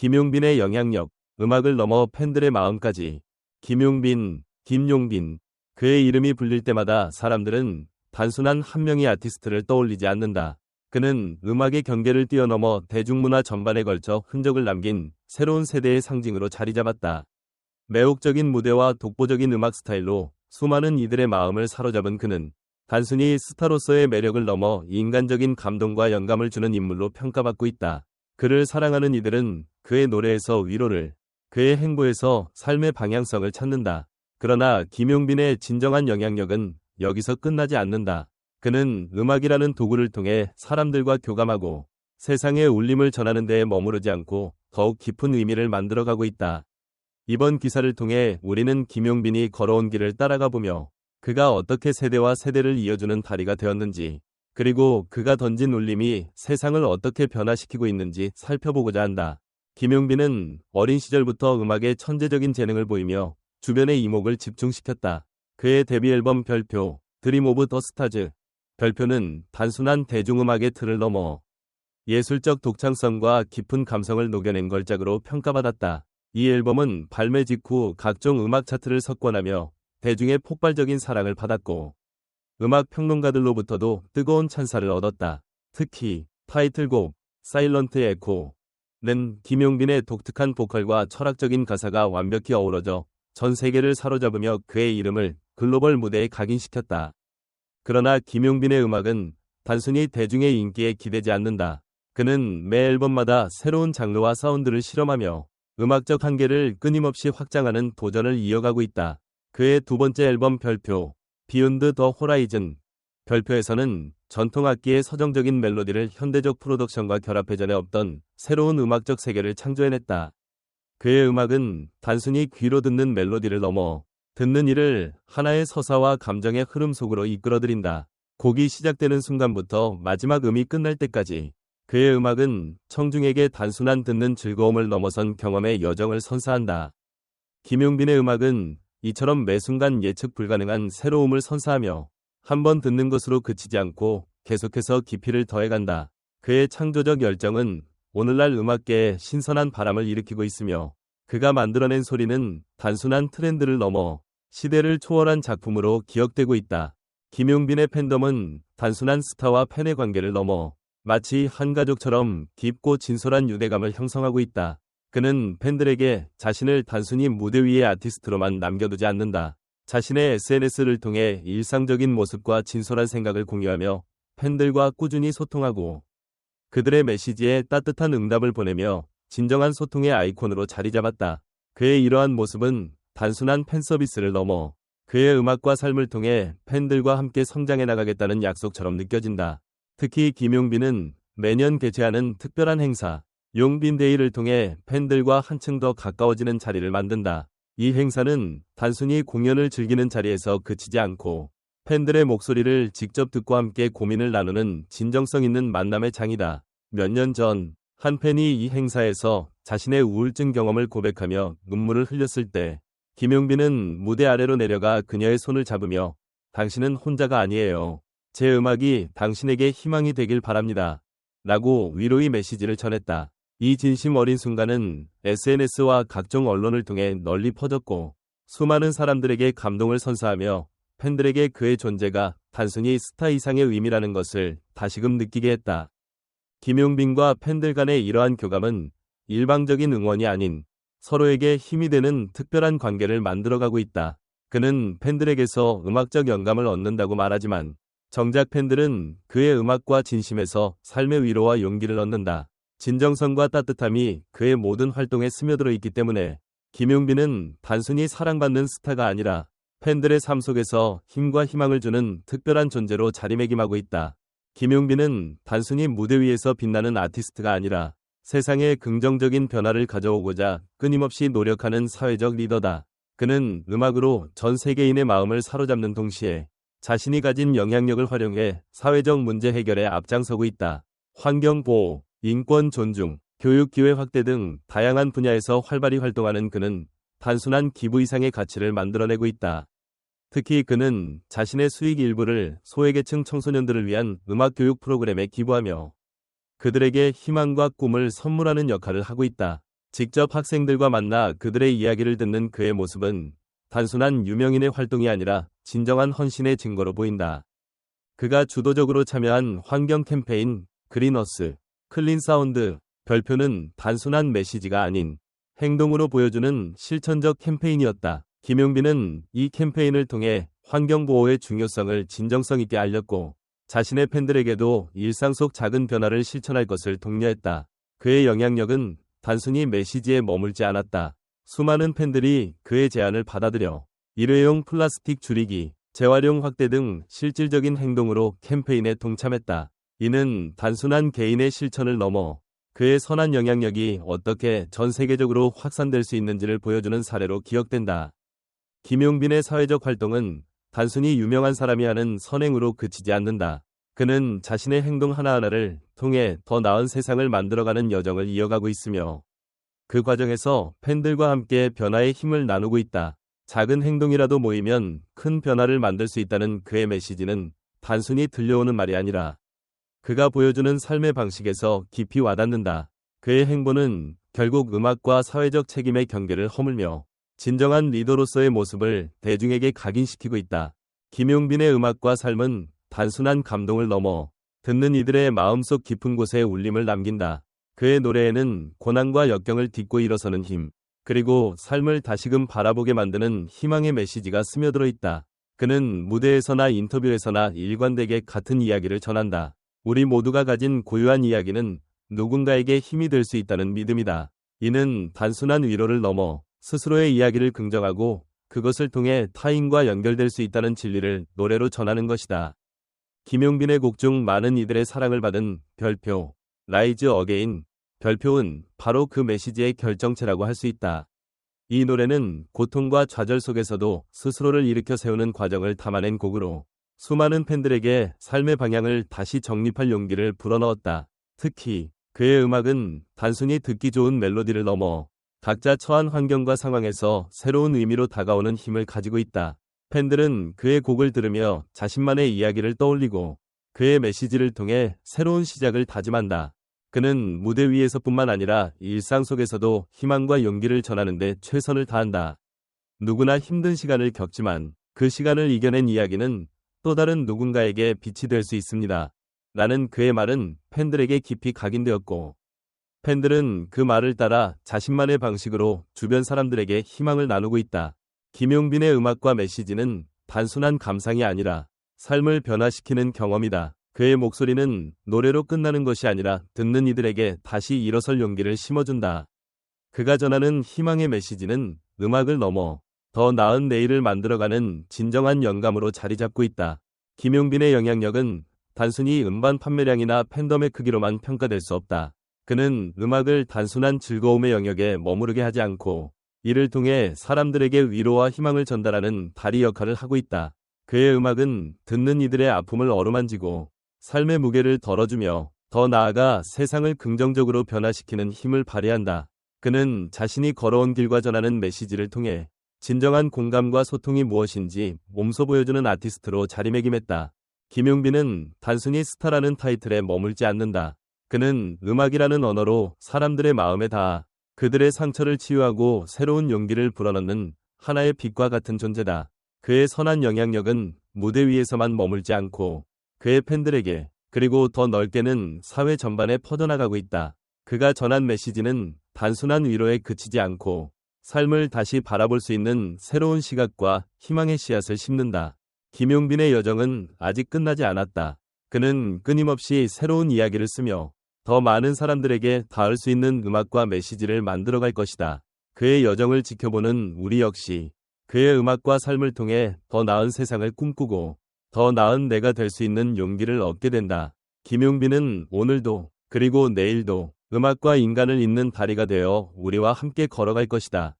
김용빈의 영향력, 음악을 넘어 팬들의 마음까지. 김용빈, 김용빈. 그의 이름이 불릴 때마다 사람들은 단순한 한 명의 아티스트를 떠올리지 않는다. 그는 음악의 경계를 뛰어넘어 대중문화 전반에 걸쳐 흔적을 남긴 새로운 세대의 상징으로 자리 잡았다. 매혹적인 무대와 독보적인 음악 스타일로 수많은 이들의 마음을 사로잡은 그는 단순히 스타로서의 매력을 넘어 인간적인 감동과 영감을 주는 인물로 평가받고 있다. 그를 사랑하는 이들은 그의 노래에서 위로를, 그의 행보에서 삶의 방향성을 찾는다. 그러나 김용빈의 진정한 영향력은 여기서 끝나지 않는다. 그는 음악이라는 도구를 통해 사람들과 교감하고 세상의 울림을 전하는 데에 머무르지 않고 더욱 깊은 의미를 만들어가고 있다. 이번 기사를 통해 우리는 김용빈이 걸어온 길을 따라가 보며 그가 어떻게 세대와 세대를 이어주는 다리가 되었는지, 그리고 그가 던진 울림이 세상을 어떻게 변화시키고 있는지 살펴보고자 한다. 김용빈은 어린 시절부터 음악에 천재적인 재능을 보이며 주변의 이목을 집중시켰다. 그의 데뷔 앨범 별표, 드림 오브 더 스타즈. 별표는 단순한 대중음악의 틀을 넘어 예술적 독창성과 깊은 감성을 녹여낸 걸작으로 평가받았다. 이 앨범은 발매 직후 각종 음악 차트를 석권하며 대중의 폭발적인 사랑을 받았고 음악 평론가들로부터도 뜨거운 찬사를 얻었다. 특히 타이틀곡 사일런트 에코는 김용빈의 독특한 보컬과 철학적인 가사가 완벽히 어우러져 전 세계를 사로잡으며 그의 이름을 글로벌 무대에 각인시켰다. 그러나 김용빈의 음악은 단순히 대중의 인기에 기대지 않는다. 그는 매 앨범마다 새로운 장르와 사운드를 실험하며 음악적 한계를 끊임없이 확장하는 도전을 이어가고 있다. 그의 두 번째 앨범 별표, 비욘드 더 호라이즌. 별표에서는 전통 악기의 서정적인 멜로디를 현대적 프로덕션과 결합해 전에 없던 새로운 음악적 세계를 창조해냈다. 그의 음악은 단순히 귀로 듣는 멜로디를 넘어 듣는 이를 하나의 서사와 감정의 흐름 속으로 이끌어들인다. 곡이 시작되는 순간부터 마지막 음이 끝날 때까지 그의 음악은 청중에게 단순한 듣는 즐거움을 넘어선 경험의 여정을 선사한다. 김용빈의 음악은 이처럼 매 순간 예측 불가능한 새로움을 선사하며 한 번 듣는 것으로 그치지 않고 계속해서 깊이를 더해간다. 그의 창조적 열정은 오늘날 음악계에 신선한 바람을 일으키고 있으며 그가 만들어낸 소리는 단순한 트렌드를 넘어 시대를 초월한 작품으로 기억되고 있다. 김용빈의 팬덤은 단순한 스타와 팬의 관계를 넘어 마치 한 가족처럼 깊고 진솔한 유대감을 형성하고 있다. 그는 팬들에게 자신을 단순히 무대 위의 아티스트로만 남겨두지 않는다. 자신의 SNS를 통해 일상적인 모습과 진솔한 생각을 공유하며 팬들과 꾸준히 소통하고 그들의 메시지에 따뜻한 응답을 보내며 진정한 소통의 아이콘으로 자리 잡았다. 그의 이러한 모습은 단순한 팬 서비스를 넘어 그의 음악과 삶을 통해 팬들과 함께 성장해 나가겠다는 약속처럼 느껴진다. 특히 김용빈은 매년 개최하는 특별한 행사, 용빈데이를 통해 팬들과 한층 더 가까워지는 자리를 만든다. 이 행사는 단순히 공연을 즐기는 자리에서 그치지 않고 팬들의 목소리를 직접 듣고 함께 고민을 나누는 진정성 있는 만남의 장이다. 몇 년 전, 한 팬이 이 행사에서 자신의 우울증 경험을 고백하며 눈물을 흘렸을 때, 김용빈은 무대 아래로 내려가 그녀의 손을 잡으며 당신은 혼자가 아니에요. 제 음악이 당신에게 희망이 되길 바랍니다. 라고 위로의 메시지를 전했다. 이 진심 어린 순간은 SNS와 각종 언론을 통해 널리 퍼졌고 수많은 사람들에게 감동을 선사하며 팬들에게 그의 존재가 단순히 스타 이상의 의미라는 것을 다시금 느끼게 했다. 김용빈과 팬들 간의 이러한 교감은 일방적인 응원이 아닌 서로에게 힘이 되는 특별한 관계를 만들어가고 있다. 그는 팬들에게서 음악적 영감을 얻는다고 말하지만 정작 팬들은 그의 음악과 진심에서 삶의 위로와 용기를 얻는다. 진정성과 따뜻함이 그의 모든 활동에 스며들어 있기 때문에 김용빈은 단순히 사랑받는 스타가 아니라 팬들의 삶 속에서 힘과 희망을 주는 특별한 존재로 자리매김하고 있다. 김용빈은 단순히 무대 위에서 빛나는 아티스트가 아니라 세상에 긍정적인 변화를 가져오고자 끊임없이 노력하는 사회적 리더다. 그는 음악으로 전 세계인의 마음을 사로잡는 동시에 자신이 가진 영향력을 활용해 사회적 문제 해결에 앞장서고 있다. 환경 보호, 인권 존중, 교육 기회 확대 등 다양한 분야에서 활발히 활동하는 그는 단순한 기부 이상의 가치를 만들어내고 있다. 특히 그는 자신의 수익 일부를 소외계층 청소년들을 위한 음악 교육 프로그램에 기부하며 그들에게 희망과 꿈을 선물하는 역할을 하고 있다. 직접 학생들과 만나 그들의 이야기를 듣는 그의 모습은 단순한 유명인의 활동이 아니라 진정한 헌신의 증거로 보인다. 그가 주도적으로 참여한 환경 캠페인 그린어스, 클린 사운드, 별표는 단순한 메시지가 아닌 행동으로 보여주는 실천적 캠페인이었다. 김용빈은 이 캠페인을 통해 환경보호의 중요성을 진정성 있게 알렸고 자신의 팬들에게도 일상 속 작은 변화를 실천할 것을 독려했다. 그의 영향력은 단순히 메시지에 머물지 않았다. 수많은 팬들이 그의 제안을 받아들여 일회용 플라스틱 줄이기, 재활용 확대 등 실질적인 행동으로 캠페인에 동참했다. 이는 단순한 개인의 실천을 넘어 그의 선한 영향력이 어떻게 전 세계적으로 확산될 수 있는지를 보여주는 사례로 기억된다. 김용빈의 사회적 활동은 단순히 유명한 사람이 하는 선행으로 그치지 않는다. 그는 자신의 행동 하나하나를 통해 더 나은 세상을 만들어가는 여정을 이어가고 있으며 그 과정에서 팬들과 함께 변화의 힘을 나누고 있다. 작은 행동이라도 모이면 큰 변화를 만들 수 있다는 그의 메시지는 단순히 들려오는 말이 아니라 그가 보여주는 삶의 방식에서 깊이 와닿는다. 그의 행보는 결국 음악과 사회적 책임의 경계를 허물며 진정한 리더로서의 모습을 대중에게 각인시키고 있다. 김용빈의 음악과 삶은 단순한 감동을 넘어 듣는 이들의 마음속 깊은 곳에 울림을 남긴다. 그의 노래에는 고난과 역경을 딛고 일어서는 힘, 그리고 삶을 다시금 바라보게 만드는 희망의 메시지가 스며들어 있다. 그는 무대에서나 인터뷰에서나 일관되게 같은 이야기를 전한다. 우리 모두가 가진 고유한 이야기는 누군가에게 힘이 될 수 있다는 믿음이다. 이는 단순한 위로를 넘어 스스로의 이야기를 긍정하고 그것을 통해 타인과 연결될 수 있다는 진리를 노래로 전하는 것이다. 김용빈의 곡 중 많은 이들의 사랑을 받은 별표, 라이즈 어게인, 별표은 바로 그 메시지의 결정체라고 할 수 있다. 이 노래는 고통과 좌절 속에서도 스스로를 일으켜 세우는 과정을 담아낸 곡으로 수많은 팬들에게 삶의 방향을 다시 정립할 용기를 불어넣었다. 특히 그의 음악은 단순히 듣기 좋은 멜로디를 넘어 각자 처한 환경과 상황에서 새로운 의미로 다가오는 힘을 가지고 있다. 팬들은 그의 곡을 들으며 자신만의 이야기를 떠올리고 그의 메시지를 통해 새로운 시작을 다짐한다. 그는 무대 위에서뿐만 아니라 일상 속에서도 희망과 용기를 전하는데 최선을 다한다. 누구나 힘든 시간을 겪지만 그 시간을 이겨낸 이야기는 또 다른 누군가에게 빛이 될 수 있습니다. 라는 그의 말은 팬들에게 깊이 각인되었고 팬들은 그 말을 따라 자신만의 방식으로 주변 사람들에게 희망을 나누고 있다. 김용빈의 음악과 메시지는 단순한 감상이 아니라 삶을 변화시키는 경험이다. 그의 목소리는 노래로 끝나는 것이 아니라 듣는 이들에게 다시 일어설 용기를 심어준다. 그가 전하는 희망의 메시지는 음악을 넘어 더 나은 내일을 만들어가는 진정한 영감으로 자리 잡고 있다. 김용빈의 영향력은 단순히 음반 판매량이나 팬덤의 크기로만 평가될 수 없다. 그는 음악을 단순한 즐거움의 영역에 머무르게 하지 않고 이를 통해 사람들에게 위로와 희망을 전달하는 다리 역할을 하고 있다. 그의 음악은 듣는 이들의 아픔을 어루만지고 삶의 무게를 덜어주며 더 나아가 세상을 긍정적으로 변화시키는 힘을 발휘한다. 그는 자신이 걸어온 길과 전하는 메시지를 통해 진정한 공감과 소통이 무엇인지 몸소 보여주는 아티스트로 자리매김했다. 김용빈은 단순히 스타라는 타이틀에 머물지 않는다. 그는 음악이라는 언어로 사람들의 마음에 닿아 그들의 상처를 치유하고 새로운 용기를 불어넣는 하나의 빛과 같은 존재다. 그의 선한 영향력은 무대 위에서만 머물지 않고 그의 팬들에게 그리고 더 넓게는 사회 전반에 퍼져나가고 있다. 그가 전한 메시지는 단순한 위로에 그치지 않고 삶을 다시 바라볼 수 있는 새로운 시각과 희망의 씨앗을 심는다. 김용빈의 여정은 아직 끝나지 않았다. 그는 끊임없이 새로운 이야기를 쓰며 더 많은 사람들에게 닿을 수 있는 음악과 메시지를 만들어갈 것이다. 그의 여정을 지켜보는 우리 역시 그의 음악과 삶을 통해 더 나은 세상을 꿈꾸고 더 나은 내가 될 수 있는 용기를 얻게 된다. 김용빈은 오늘도 그리고 내일도 음악과 인간을 잇는 다리가 되어 우리와 함께 걸어갈 것이다.